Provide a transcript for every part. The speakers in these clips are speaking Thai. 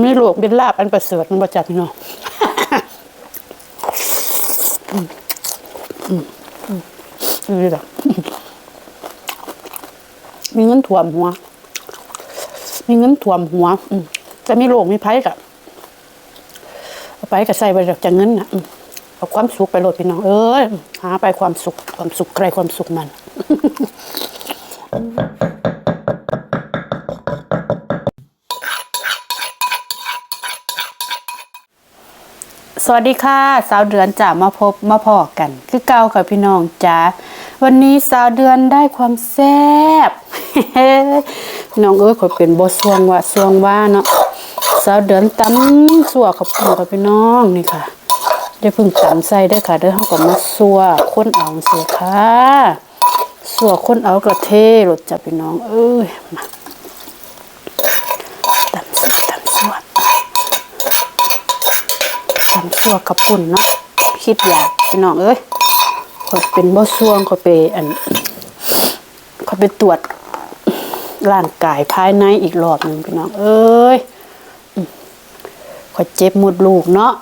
ไม่หลวกเป็นลาบอันประเสริฐมันประจักพี่น้องอืมอืมอืมนี่แหละมีเงินถ่วมหัว มีเงินถ่วมหัวอืมจะมีโลกมีไพ่กับเอาไปกับใส่ไปจากเงินนะเอาความสุขไปโหลดพี่น้อง เอ้ยหาไปความสุขความสุขใครความสุขมัน วัสดีค่ะ สาวเดือนจะมาพบมาพอกัน คือเก่าค่ะพี่น้องจ้าวันนี้สาวเดือนได้ความแซ่บพี่น้องเอ้ยขอเป็นบสวงว่าสวงว่าเนาะสาวเดือนตำสัวขับปุ่นกับพี่น้องนี่ค่ะได้เพิ่งตำใส่ได้ค่ะเด้อเฮาก็มาสัวคนเอาเสียค่ะสัวคนเอากระเทรสจ้ะพี่น้อง เอ้ยมาตำสัวตำสัว ทำซัวกับปุ่นเนาะคิดอยากพี่น้องเอ้ยเขาเป็นบ่ซ่วงเขาไปอันเขาไปตรวจร่างกายภายในอีกรอบหนึ่งพี่น้อง เอ้ยเขาเจ็บหมดลูกเนาะ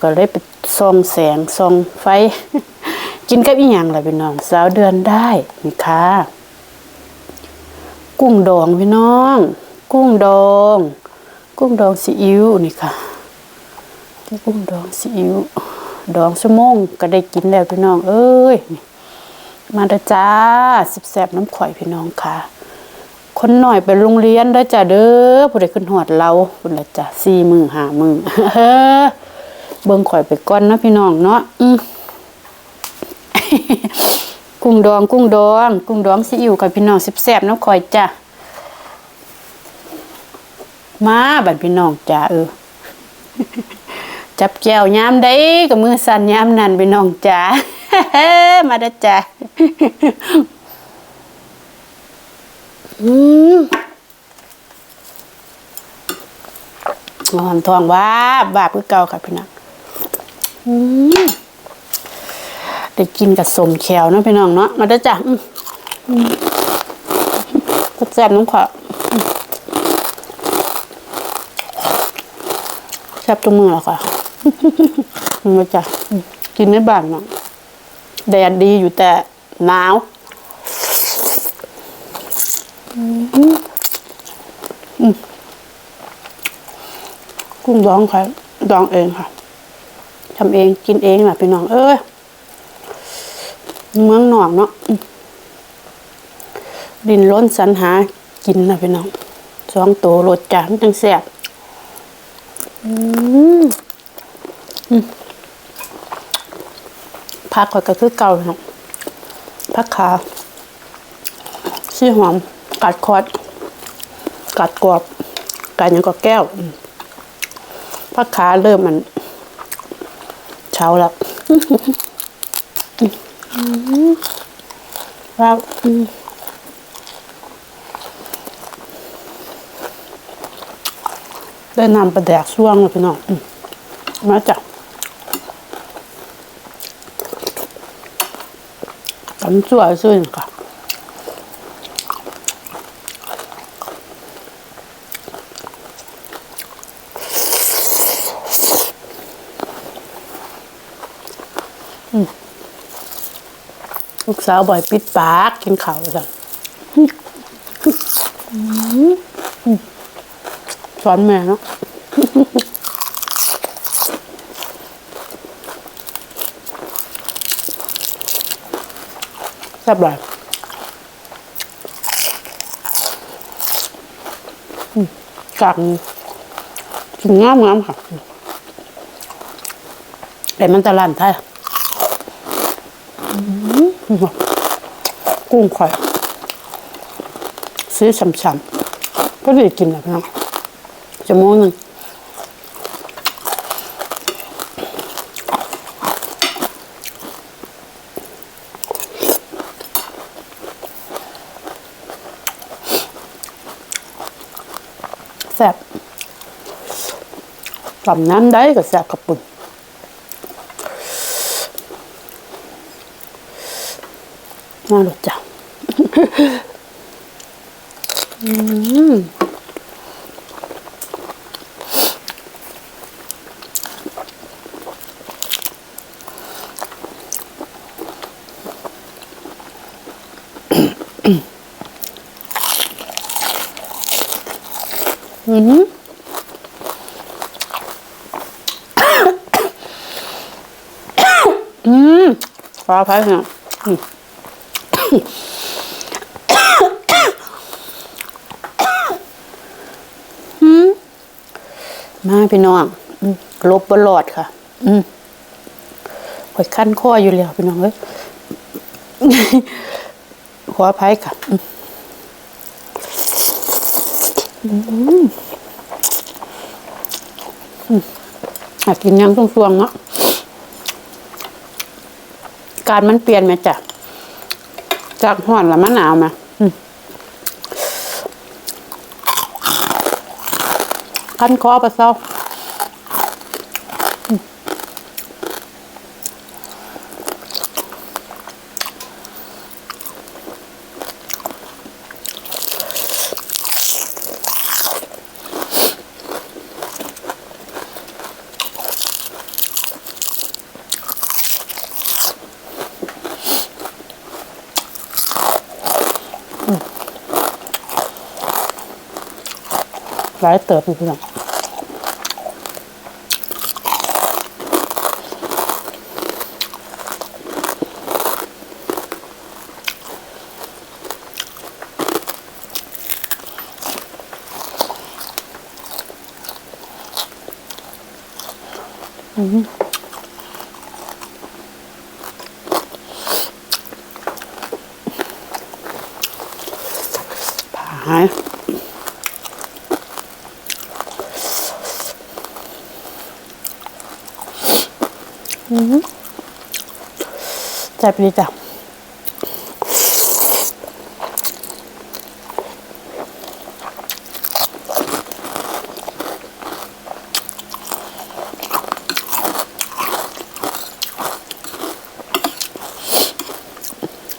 ก็เลยไปส่องแสงส่องไฟ กินกับอีหยังล่ะพี่น้องสาวเดือนได้นี่ค่ะกุ้งดองพี่น้อง กุ้งดอง กุ้งดองซีอิ๊วนี่ค่ะ กุ้งดองซีอิ๊วดองชั่วโมงก็ได้กินแล้วพี่น้อง เอ้ย มาเด้อจ้าสิบแสบน้ำข่อยพี่น้องค่ะ คนหน่อยไปโรงเรียนได้จ้าเด้อผู้ใดขึ้นหอดเราพุ่นละจ้ะสี่มือหามือเบิ่งข่อยไปก่อนนะพี่น้องเนาะกุ้งดองกุ้งดอง กุ้งดองซีอิ๊วกับพี่น้องสิบแสบน้ำข่อยจ้ะมาบัดพี่น้องจ้าเออ จับแก้วย้ำได้กับมือสั่นย้ำนั่นไปน้องจ๋า มาด้จ้าอืมหอมทองว่าบบาบคือเก่าค่ะพี่น้องอืมได้กินกับสมแขวเนาะพี่น้องเนาะมาด้จ้าอืมอืมก็แซ่บน้องขวาแซ่บตัวมือแล้วค่ะ มาจ้ะกินในบ้านเนาะแดดดีอยู่แต่หนาวกุ้งดองค่ะดองเองค่ะทำเองกินเองแหละพี่น้อง เอ้ยเมืองหนองเนาะดินล้นสรรหากินนะพี่น้องสองตัวรสจานจังแซ่บอืม ผักข่อยก็คือเก่าครับผักขาชี่หอม กัดคอด กัดกรอบกัดยังก็แก้วผักขาเริ่มมัน เช้าแล้วว้าวได้นำประแดกช่วงเลยพี่น้องมาจ้ะำจั่วซื่อค่ะอืมลูกสาวบ่อยปิดปากกินข้าวจ้ะสอนแม่เนาะ แซ่บหลายกากกินงามงามๆค่ะแต่มันตะลานไทยกุ้งข่อยซื้อช้ำๆก็ได้กินแล้วพี่น้องจะโมงหนึ่งแซ่บ ตำน้ำได้ก็แซ่บกับปุ่นน่ารู้จักอืม อือหืออืม ฟ้าพายเหรออืมมาพี่น้องลบบลอดค่ะ อืมหอยขั้นข้ออยู่แล้วพี่น้องเอ้ยขออภัยค่ะ อืมอืมอากินยังช่วงๆเนาะ การมันเปลี่ยนไหมจ้ะจากห่อนแล้วมะนาวมาอืมขั้นคอปลาเศร้า หลายเติบอยู่พี่น้องผ่าหาย แซ่บดีจ้ะ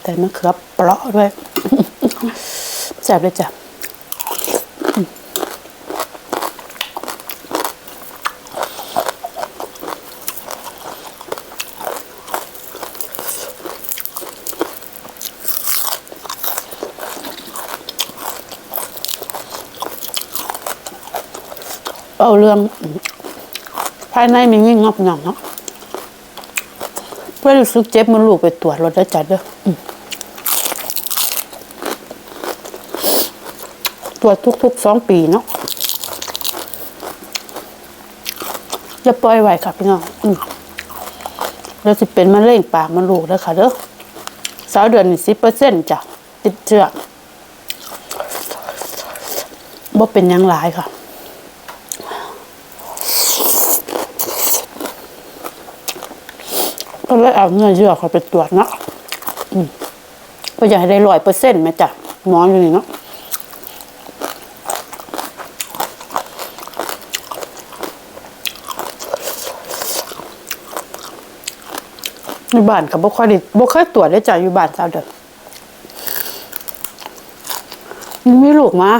แต่มะเขือเปราะด้วยแซ่บเลยจ้ะ เอาเรื่องภายในมียิ่งงอบหน่องเนาะเพื่อรู้สึกเจ็บมันลูกไปตรวจรถได้จัดเด้ออืมตรวจทุกๆสองปีเนาะจะปล่อยไว้ค่ะพี่น้องอืมแล้วสิเป็นมะเร็งปากมันลูกแล้วค่ะเด้อสาวเดือนนี่สิบเปอร์เซ็นต์จ้ะติดเชื้อบ่เป็นยังหลายค่ะ ก็เลยเอาเนื้อเยื่อเขาไปตรวจเนาะอืมก็อยากให้ได้ร้อยเปอร์เซ็นต์ไหมจ้ะหมออยู่นี่เนาะอยู่บ้านก็บ่ค่อยได้บ่เคยตรวจได้จ้ะอยู่บ้านสาวเด้อมันมีลูกมา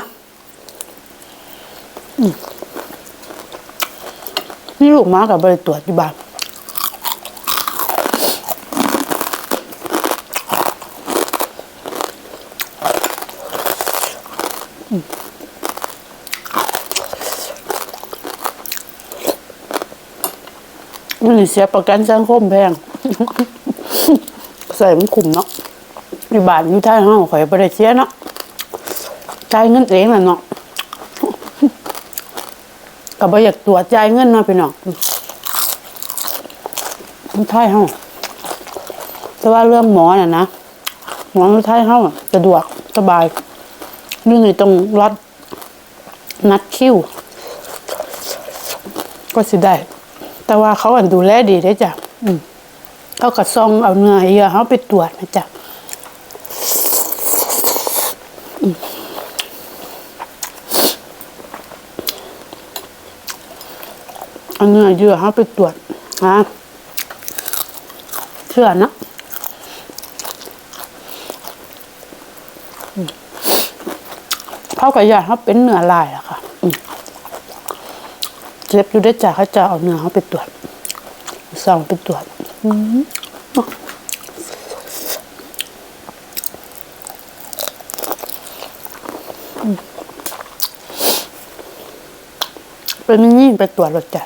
อืมมีลูกมากับบริตรวจอยู่บ้าน มันเสียประกันสังคมแพง ใส่มันคุมเนาะอยู่บานอยู่ท่าห้องข่อยบ่ได้เสียเนาะจ่ายเงินเองน่ะเนาะก็บ่อยากตรวจจ่ายเงินเนาะพี่น้องมันท่ายห้องแต่ว่าเรื่องหมอน่ะนะหมอที่ท่ายห้องสะดวกสบาย นี่นี่ต้องรัดนัดคิว ก็สิได้ แต่ว่าเขาอันดูแลดีได้จ้ะเขากระซองเอาเนื้อเยื่อเขาไปตรวจนะจ๊ะเอาเนื้อเยื่อเขาไปตรวจฮะเชื่อนะอืม เขากับยาเขาเป็นเนื้อลายอะค่ะอืเจ็บอยู่ได้จากเขาจะเอาเนื้อเขาไปตรวจสองไปตรวจเป็นมินี่ไปตรวจรถจ้ะ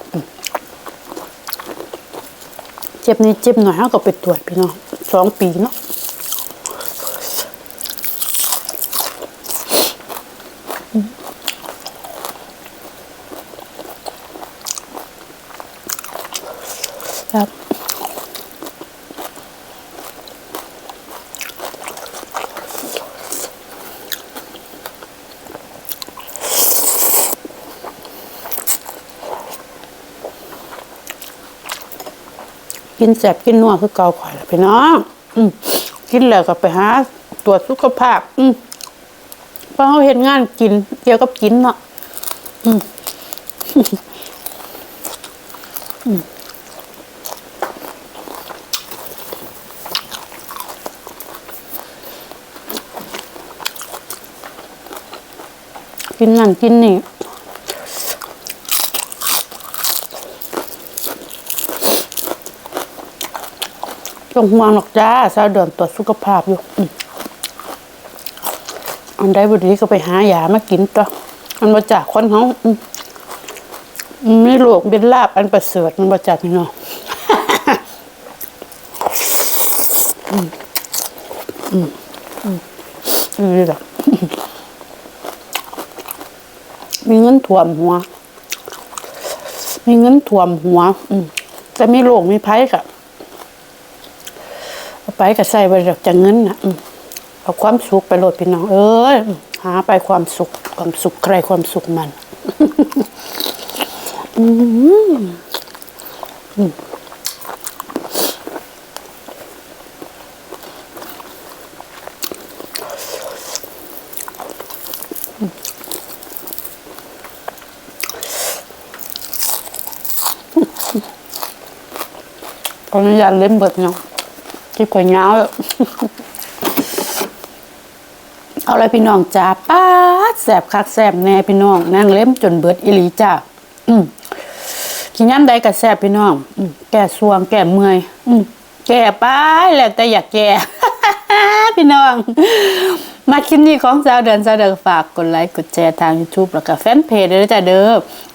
เจ็บนี้เจ็บหน่อยเขาก็ไปตรวจพี่น้องสองปีเนาะ ครับกินแสบกินนัวคือเกาข่อยละพี่น้องกินแล้วก็ไปหาตรวจสุขภาพ อืมเพราะเขาเห็นงานกินเกี่ยวกับกินเนาะอืมอืม กินนั่นกินนี่จงห่วงหรอกจ้าสาวเดือนตรวจสุขภาพอยู่อันใดบุดีก็ไปหายามากินต่อมันมาจากคนเขาไม่หลวกเป็นลาบอันประเสริฐมันมาจากนี่เนาะอืมอืมอืมนี่แหละ มีเงินถ่วมหัว มีเงินถ่วมหัว อืมแต่มีโรคมีภัยกับไปก็ใส่ไปจากเงินนะอืมเอาความสุขไปโหลดพี่น้อง เอ้ยหาไปความสุข ความสุขใครความสุขมัน อืมอืม ออนุญาตเล่มเบิดเนาะที่ข่อยยาวแล้วเอาเลยพี่น้องจ้าป้าแสบคักแสบแน่พี่น้องนั่งเล่มจนเบิดอิลีจ้าอืมกินย้ำใดก็แสบพี่น้องอแก่สวงแก่เมื่อยอแก่ไปแล้วแต่อยากแก่พี่น้อง มาคลิปนี้ของสาวเดือนสาวเดือนฝากกดไลค์กดแชร์ทาง YouTube แล้วก็แฟนเพจด้วยจ้าเด้อ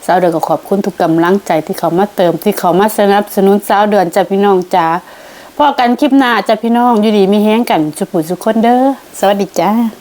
สาวเดือนก็ขอบคุณทุกกำลังใจที่เขามาเติมที่เขามาสนับสนุนสาวเดือนจ้าพี่น้องจ้าพอกันคลิปหน้าจ้าพี่น้องอยู่ดีมีแห้งกันสุขุสุขคนเด้อสวัสดีจ้า